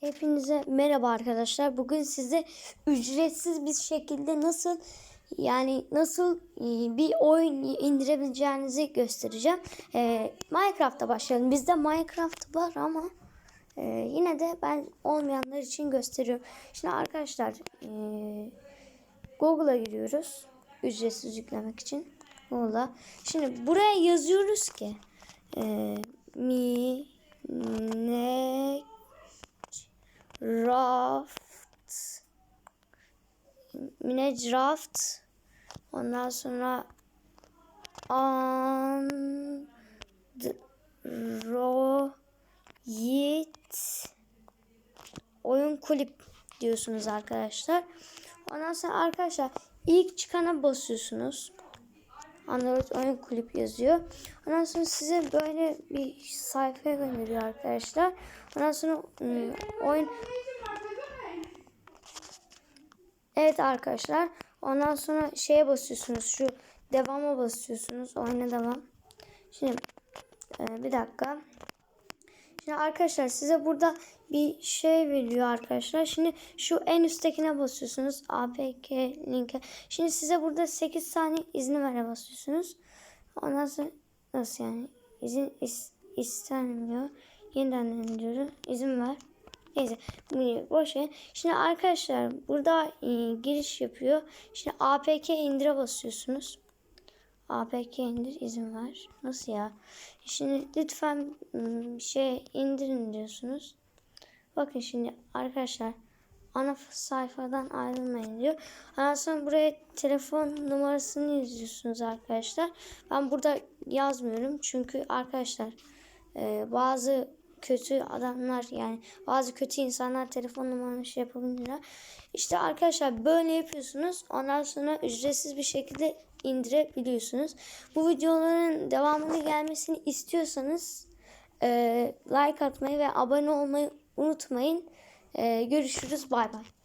Hepinize merhaba arkadaşlar. Bugün size ücretsiz bir şekilde nasıl yani nasıl e, bir oyun indirebileceğinizi göstereceğim. E, Minecraft'ta başlayalım. Bizde Minecraft var ama e, yine de ben olmayanlar için gösteriyorum. Şimdi arkadaşlar e, Google'a giriyoruz. Ücretsiz yüklemek için. Google'a. Şimdi buraya yazıyoruz ki e, mi ne Minecraft ondan sonra Android oyun kulüp diyorsunuz arkadaşlar. Ondan sonra arkadaşlar ilk çıkana basıyorsunuz. Android oyun kulüp yazıyor. Ondan sonra size böyle bir sayfaya gönderiyor arkadaşlar. Ondan sonra ım, oyun Evet arkadaşlar. Ondan sonra şeye basıyorsunuz. Şu devama basıyorsunuz. Oyuna devam. Şimdi e, bir dakika. Şimdi arkadaşlar size burada bir şey veriyor arkadaşlar. Şimdi şu en üsttekine basıyorsunuz. APK linke. Şimdi size burada 8 saniye izni vere basıyorsunuz. Ondan sonra nasıl yani? İzin is, istenmiyor. Yeniden indiriyorum. İzin ver. Neyse bunu boş ver. Şimdi arkadaşlar burada e, giriş yapıyor. Şimdi APK indire basıyorsunuz. APK indir izin ver. Nasıl ya? Şimdi lütfen ım, şey indirin diyorsunuz. Bakın şimdi arkadaşlar ana sayfadan ayrılmayın diyor. Ondan sonra buraya telefon numarasını yazıyorsunuz arkadaşlar. Ben burada yazmıyorum çünkü arkadaşlar e, bazı kötü adamlar yani bazı kötü insanlar telefon numaranı şey yapabilirler. İşte arkadaşlar böyle yapıyorsunuz. Ondan sonra ücretsiz bir şekilde indirebiliyorsunuz. Bu videoların devamını gelmesini istiyorsanız like atmayı ve abone olmayı unutmayın. Görüşürüz. Bay bay.